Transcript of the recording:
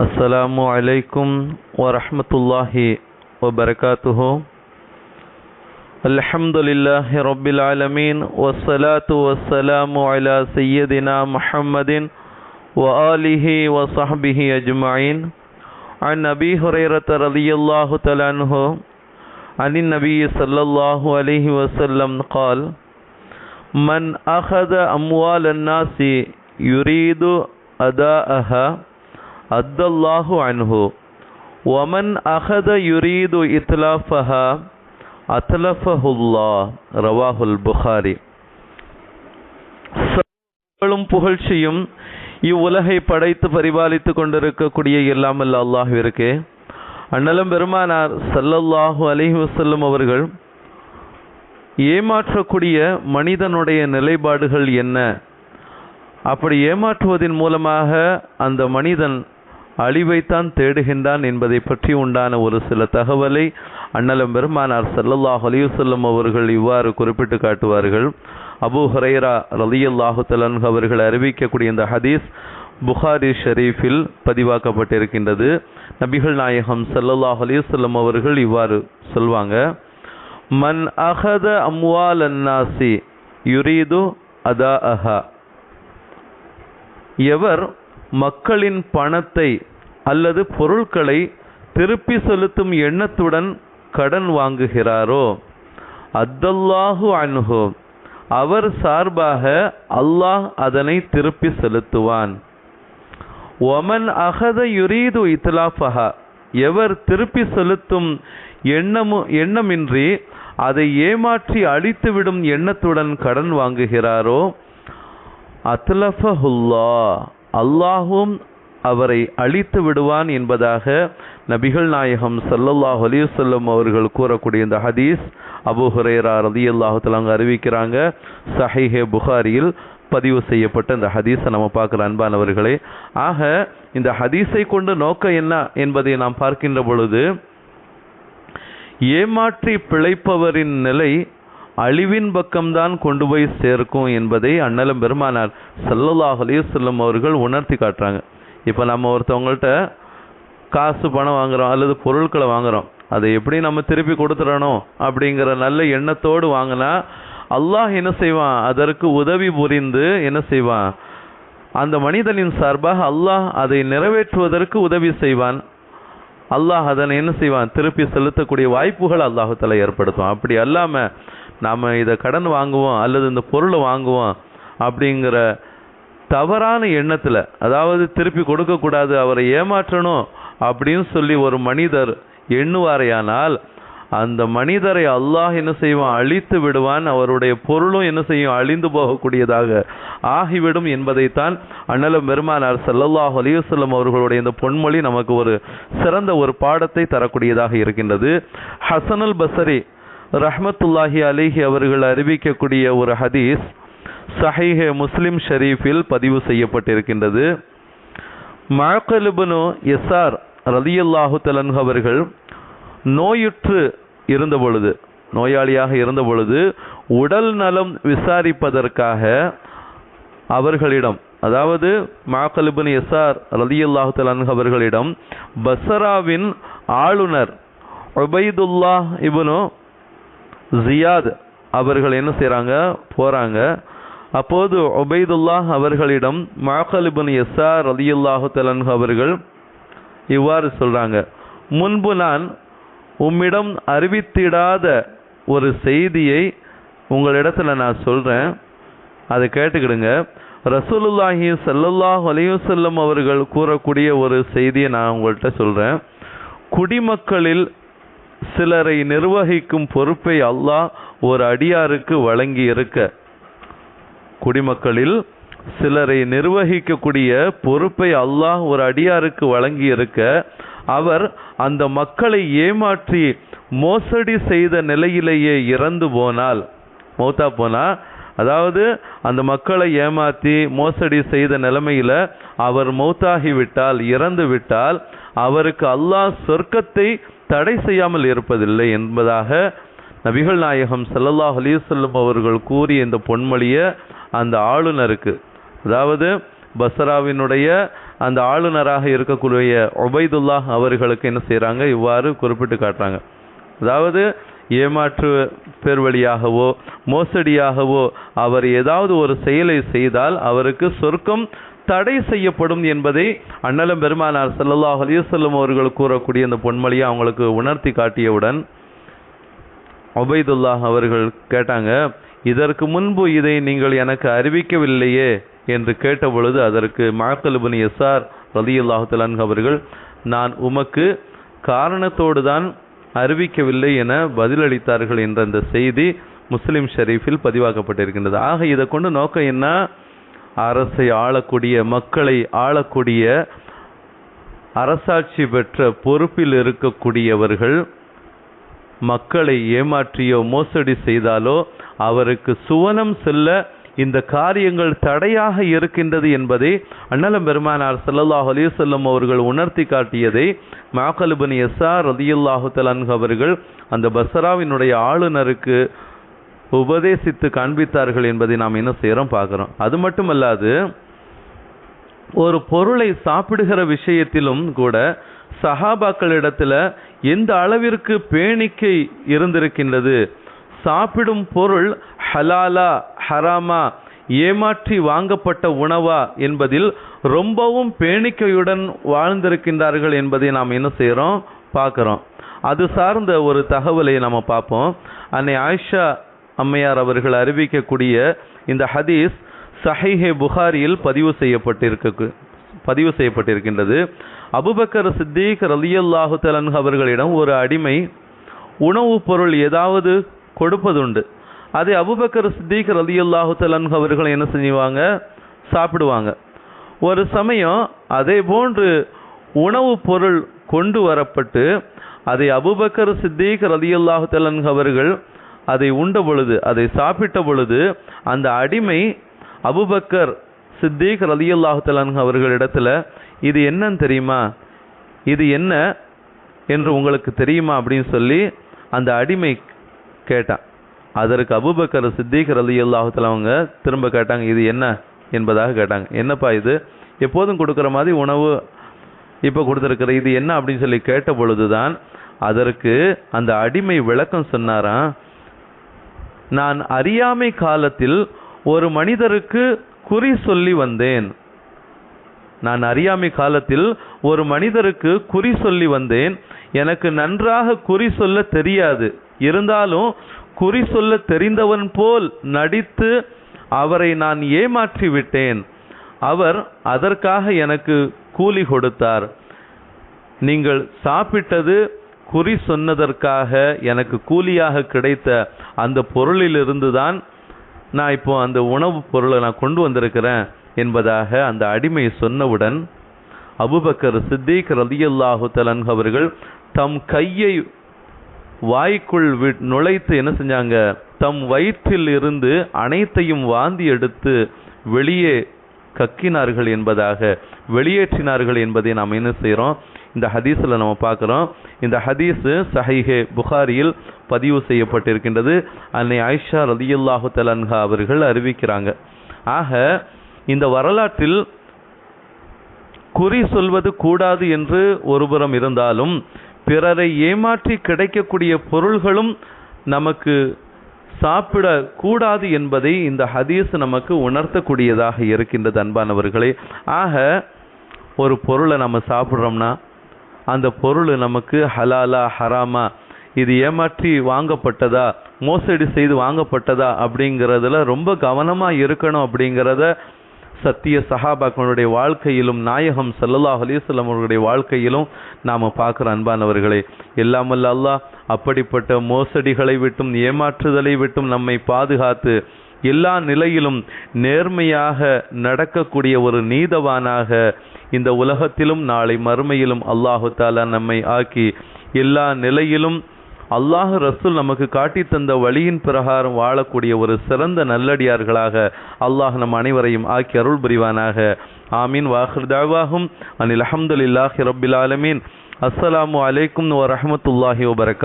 السلام عليكم ورحمة الله وبركاته. الحمد لله رب العالمين والصلاة والسلام على سيدنا محمد وآله وصحبه أجمعين. عن أبي هريرة رضي الله تعالى عنه عن النبي صلى الله عليه وسلم قال من أخذ أموال الناس يريد أداءها அத்தல்லாஹு அன்ஹு. ஒமன் அஹத யுரீது இத்லாஃபஹா அத்லஃபஹுல்லா. ரவாஹுல் புகாரி. புகழ்ச்சியும் இவ்வுலகை படைத்து பரிபாலித்துக் கொண்டிருக்கக்கூடிய இல்லாமல் எல்லாமல்ல அல்லாஹிற்கு அண்ணலும் பெருமானார் சல்லல்லாஹு அலஹி வசல்லம் அவர்கள் ஏமாற்றக்கூடிய மனிதனுடைய நிலைப்பாடுகள் என்ன? அப்படி ஏமாற்றுவதன் மூலமாக அந்த மனிதன் அழிவைத்தான் தேடுகின்றான் என்பதை பற்றி உண்டான ஒரு சில தகவலை அண்ணலம் பெருமானார் சல்லல்லாஹ் அலைஹி அவர்கள் இவ்வாறு குறிப்பிட்டு காட்டுவார்கள். அபூ ஹரேரா ரலியல்லாஹு தலன் அவர்கள் அறிவிக்கக்கூடிய இந்த ஹதீஸ் புகாரி ஷெரீஃபில் பதிவாக்கப்பட்டிருக்கின்றது. நபிகள் நாயகம் சல்லல்லாஹ் அலைஹி அவர்கள் இவ்வாறு சொல்வாங்க மன் அகத அம்வால் அன்னாசி யுரீது அதாஅஹா. எவர் மக்களின் பணத்தை அல்லது பொருட்களை திருப்பி செலுத்தும் எண்ணத்துடன் கடன் வாங்குகிறாரோ? அத்தல்லாஹு அன்ஹு. அவர் சார்பாக அல்லாஹ் அதனை திருப்பி செலுத்துவான். ஒமன் அகத யுரீது இத்லாஃபஹா. எவர் திருப்பி செலுத்தும் எண்ணமு எண்ணமின்றி அதை ஏமாற்றி அழித்துவிடும் எண்ணத்துடன் கடன் வாங்குகிறாரோ? அத்லஃபஹுல்லா. அல்லாஹும் அவரை அழித்து விடுவான் என்பதாக நபிகள் நாயகம் சல்லல்லாஹ் அலைஹி அவர்கள் கூறக்கூடிய இந்த ஹதீஸ் அபூ ரதி ரலியல்லாஹு அங்கே அறிவிக்கிறாங்க. சஹிஹே புகாரியில் பதிவு செய்யப்பட்ட இந்த ஹதீஸை நம்ம பார்க்குற அன்பானவர்களே. ஆக இந்த ஹதீஸை கொண்டு நோக்கம் என்ன என்பதை நாம் பார்க்கின்ற பொழுது ஏமாற்றி பிழைப்பவரின் நிலை அழிவின் பக்கம்தான் கொண்டு போய் சேர்க்கும் என்பதை அண்ணலம் பெருமானார் சல்லல்லாஹ் அலைஹி அவர்கள் உணர்த்தி காட்டுறாங்க. இப்போ நம்ம ஒருத்தவங்கள்ட்ட காசு பணம் வாங்குறோம் அல்லது பொருட்களை வாங்குறோம். அதை எப்படி நம்ம திருப்பி கொடுத்துடணும் அப்படிங்கிற நல்ல எண்ணத்தோடு வாங்கினா அல்லாஹ் என்ன செய்வான்? அதற்கு உதவி புரிந்து என்ன செய்வான்? அந்த மனிதனின் சார்பாக அல்லாஹ் அதை நிறைவேற்றுவதற்கு உதவி செய்வான். அல்லாஹ் அதனை என்ன செய்வான்? திருப்பி செலுத்தக்கூடிய வாய்ப்புகள் அல்லாஹத்தில் ஏற்படுத்துவான். அப்படி அல்லாமல் நாம் இதை கடன் வாங்குவோம் அல்லது இந்த பொருளை வாங்குவோம் அப்படிங்கிற தவறான எண்ணத்தில் அதாவது திருப்பி கொடுக்கக்கூடாது அவரை ஏமாற்றணும் அப்படின்னு சொல்லி ஒரு மனிதர் எண்ணுவாரையானால் அந்த மனிதரை அல்லாஹ் என்ன செய்வான்? அழித்து விடுவான். அவருடைய பொருளும் என்ன செய்யும்? அழிந்து போகக்கூடியதாக ஆகிவிடும் என்பதைத்தான் அண்ணலும் பெருமானார் சல்லல்லாஹ் அலிவசல்லம் அவர்களுடைய இந்த பொன்மொழி நமக்கு ஒரு சிறந்த ஒரு பாடத்தை தரக்கூடியதாக இருக்கின்றது. ஹசனுல் பசரி ரஹ்மத்துல்லாஹி அலிஹி அவர்கள் அறிவிக்கக்கூடிய ஒரு ஹதீஸ் சஹீஹே முஸ்லிம் ஷரீஃபில் பதிவு செய்யப்பட்டிருக்கின்றது. மழக்கலுபனு எஸ்ஆர் ரலியல்லாஹு தலன்ஹ் அவர்கள் நோயுற்று இருந்த பொழுது நோயாளியாக இருந்த பொழுது உடல் நலம் விசாரிப்பதற்காக அவர்களிடம் அதாவது மாக்கலுபின் எஸ்ஆர் ரலியுல்லாஹு தலன்ஹ் அவர்களிடம் பசராவின் ஆளுநர் ஒபைதுல்லா இபனு ஜியாத் அவர்கள் என்ன செய்கிறாங்க போகிறாங்க அப்போது ஒபைதுல்லாஹ் அவர்களிடம் மாக்கலிபன் எஸ்ஆர் ரலியுல்லாஹு தலன்ஹு அவர்கள் இவ்வாறு சொல்கிறாங்க முன்பு நான் உம்மிடம் அறிவித்திடாத ஒரு செய்தியை உங்களிடத்தில் நான் சொல்கிறேன் அதை கேட்டுக்கிடுங்க. ரசூலுல்லாஹி ஸல்லல்லாஹு அலையுசல்லம் அவர்கள் கூறக்கூடிய ஒரு செய்தியை நான் உங்கள்கிட்ட சொல்கிறேன் குடிமக்களில் சிலரை நிர்வகிக்கும் பொறுப்பை அல்லாஹ் ஒரு அடியாருக்கு வழங்கி இருக்க குடிமக்களில் சிலரை நிர்வகிக்கக்கூடிய பொறுப்பை அல்லாஹ் ஒரு அடியாருக்கு வழங்கி இருக்க அவர் அந்த மக்களை ஏமாற்றி மோசடி செய்த நிலையிலேயே இறந்து போனால் மௌத்தா போனா அதாவது அந்த மக்களை ஏமாற்றி மோசடி செய்த நிலைமையில் அவர் மௌத்தாகிவிட்டால் இறந்து விட்டால் அவருக்கு அல்லாஹ் சொர்க்கத்தை தடை செய்யாமல் இருப்பதில்லை என்பதாக நபிகள் நாயகம் சல்லல்லாஹ் அலிசல்லம் அவர்கள் கூறிய இந்த பொன்மொழியை அந்த ஆளுநருக்கு. அதாவது பஸ்ராவினுடைய அந்த ஆளுநராக இருக்கக்கூடிய ஒபைதுல்லாஹ் அவர்களுக்கு என்ன செய்கிறாங்க இவ்வாறு குறிப்பிட்டு காட்டுறாங்க. அதாவது ஏமாற்று பேர் வழியாகவோ மோசடியாகவோ அவர் ஏதாவது ஒரு செயலை செய்தால் அவருக்கு சொர்க்கம் தடை செய்யப்படும் என்பதை அண்ணலம் பெருமானார் ஸல்லல்லாஹு அலைஹி அவர்கள் கூறக்கூடிய அந்த பொன்மொழியை அவங்களுக்கு உணர்த்தி காட்டியவுடன் ஒபைதுல்லாஹ் அவர்கள் கேட்டாங்க இதற்கு முன்பு இதை நீங்கள் எனக்கு அறிவிக்கவில்லையே என்று கேட்டபொழுது அதற்கு மாக்கலுபன் எஸ்ஆர் ரலியல்லாஹு அவர்கள் நான் உமக்கு காரணத்தோடு தான் அறிவிக்கவில்லை என பதிலளித்தார்கள் என்ற அந்த செய்தி முஸ்லிம் ஷரீஃபில் பதிவாக்கப்பட்டிருக்கின்றது. ஆக இதை கொண்டு நோக்கம் என்ன? அரசை ஆளக்கூடிய மக்களை ஆளக்கூடிய அரசாட்சி பெற்ற பொறுப்பில் இருக்கக்கூடியவர்கள் மக்களை ஏமாற்றியோ மோசடி செய்தாலோ அவருக்கு சுவனம் செல்ல இந்த காரியங்கள் தடையாக இருக்கின்றது என்பதை அண்ணலம் பெருமானார் சல்லல்லாஹ் அலிசல்லம் அவர்கள் உணர்த்தி காட்டியதை மாக்கலுபன் எஸ்ஆர் ரதியுல்லாஹு தலான்ஹு அவர்கள் அந்த பசராவினுடைய ஆளுநருக்கு உபதேசித்து காண்பித்தார்கள் என்பதை நாம் என்ன செய்கிறோம் பார்க்குறோம். அது மட்டுமல்லாது ஒரு பொருளை சாப்பிடுகிற விஷயத்திலும் கூட சஹாபாக்களிடத்தில் எந்த அளவிற்கு பேணிக்கை இருந்திருக்கின்றது சாப்பிடும் பொருள் ஹலாலா ஹராமா ஏமாற்றி வாங்கப்பட்ட உணவா என்பதில் ரொம்பவும் பேணிக்கையுடன் வாழ்ந்திருக்கின்றார்கள் என்பதை நாம் என்ன செய்கிறோம்? பார்க்குறோம். அது சார்ந்த ஒரு தகவலை நம்ம பார்ப்போம். அன்னை ஆயிஷா அம்மையார் அவர்கள் அறிவிக்கக்கூடிய இந்த ஹதீஸ் சஹிஹே புகாரியில் பதிவு செய்யப்பட்டிருக்கு பதிவு செய்யப்பட்டிருக்கின்றது. அபுபக்கர் சித்திக் ரலியல்லாஹு தலன் அவர்களிடம் ஒரு அடிமை உணவுப் பொருள் ஏதாவது கொடுப்பதுண்டு. அதை அபுபக்கர் சித்திக் ரலியல்லாஹு தலன் அவர்கள் என்ன செய்வாங்க சாப்பிடுவாங்க. ஒரு சமயம் அதே போன்று உணவுப் பொருள் கொண்டு வரப்பட்டு அதை அபுபக்கர் சித்திக் ரலியல்லாஹு தலன் அவர்கள் அதை உண்ட பொழுது அதை சாப்பிட்ட பொழுது அந்த அடிமை அபுபக்கர் சித்திக் ரலியல்லாஹு தலன் அவர்களிடத்துல இது என்னன்னு தெரியுமா? இது என்ன? என்று உங்களுக்கு தெரியுமா? அப்படின்னு சொல்லி அந்த அடிமை கேட்டான். அதற்கு அபுபக்கர் சித்திக் ரலியல்லாஹு அவங்க திரும்ப கேட்டாங்க இது என்ன? என்பதாக கேட்டாங்க. என்னப்பா இது? எப்போதும் கொடுக்குற மாதிரி உணவு இப்போ கொடுத்துருக்குற இது என்ன? அப்படின்னு சொல்லி கேட்ட பொழுதுதான் அதற்கு அந்த அடிமை விளக்கம் சொன்னாராம் நான் அறியாமை காலத்தில் ஒரு மனிதருக்கு குறி சொல்லி வந்தேன். நான் அறியாமை காலத்தில் ஒரு மனிதருக்கு குறி சொல்லி வந்தேன். எனக்கு நன்றாக குறி சொல்ல தெரியாது. இருந்தாலும் குறி சொல்ல தெரிந்தவன் போல் நடித்து அவரை நான் ஏமாற்றி விட்டேன். அவர் அதற்காக எனக்கு கூலி கொடுத்தார். நீங்கள் சாப்பிட்டது குறி சொன்னதற்காக எனக்கு கூலியாக கிடைத்த அந்த பொருளிலிருந்து தான் நான் இப்போ அந்த உணவுப் பொருளை நான் கொண்டு வந்திருக்கிறேன். என்பதாக அந்த அடிமை சொன்னவுடன் அபுபக்கர் சித்திக் ரலியல்லாஹு தலன் அவர்கள் தம் கையை வாய்க்குள் வி நுழைத்து என்ன செஞ்சாங்க? தம் வயிற்றில் இருந்து அனைத்தையும் வாந்தி எடுத்து வெளியே கக்கினார்கள் என்பதாக வெளியேற்றினார்கள் என்பதை நாம் என்ன செய்கிறோம் இந்த ஹதீஸில் நம்ம பார்க்குறோம். இந்த ஹதீஸு சஹிஹே புகாரியில் பதிவு செய்யப்பட்டிருக்கின்றது. அன்னை ஆயிஷா ரதியுல்லாஹு தலன்ஹா அவர்கள் அறிவிக்கிறாங்க. ஆக இந்த வரலாற்றில் குறி சொல்வது கூடாது என்று ஒருபுறம் இருந்தாலும் பிறரை ஏமாற்றி கிடைக்கக்கூடிய பொருள்களும் நமக்கு சாப்பிட கூடாது என்பதை இந்த ஹதீஸ் நமக்கு உணர்த்தக்கூடியதாக இருக்கின்றது அன்பானவர்களே. ஆக ஒரு பொருளை நம்ம சாப்பிட்றோம்னா அந்த பொருள் நமக்கு ஹலாலா ஹராமா இது ஏமாற்றி வாங்கப்பட்டதா மோசடி செய்து வாங்கப்பட்டதா அப்படிங்கிறதுல ரொம்ப கவனமாக இருக்கணும் அப்படிங்கிறத சத்திய சஹாபாக்களுடைய வாழ்க்கையிலும் நாயகம் சல்லல்லாஹ் அலைஹி அவர்களுடைய வாழ்க்கையிலும் நாம் பார்க்குற அன்பானவர்களே எல்லாமல்ல அல்லாஹ் அப்படிப்பட்ட மோசடிகளை விட்டும் ஏமாற்றுதலை விட்டும் நம்மை பாதுகாத்து எல்லா நிலையிலும் நேர்மையாக நடக்கக்கூடிய ஒரு நீதவானாக இந்த உலகத்திலும் நாளை மறுமையிலும் அல்லாஹு தாலா நம்மை ஆக்கி எல்லா நிலையிலும் அல்லாஹ் ரசூல் நமக்கு காட்டி தந்த வழியின் பிரகாரம் வாழக்கூடிய ஒரு சிறந்த நல்லடியார்களாக அல்லாஹ் நம் அனைவரையும் ஆக்கி அருள் புரிவானாக. ஆமீன். வாஹிர் தாவாகும் அனில் அஹமதுல்லாஹி ரபில் ஆலமீன். அஸ்ஸலாமு அலைக்கும் வரஹமத்துல்லாஹி வபரக்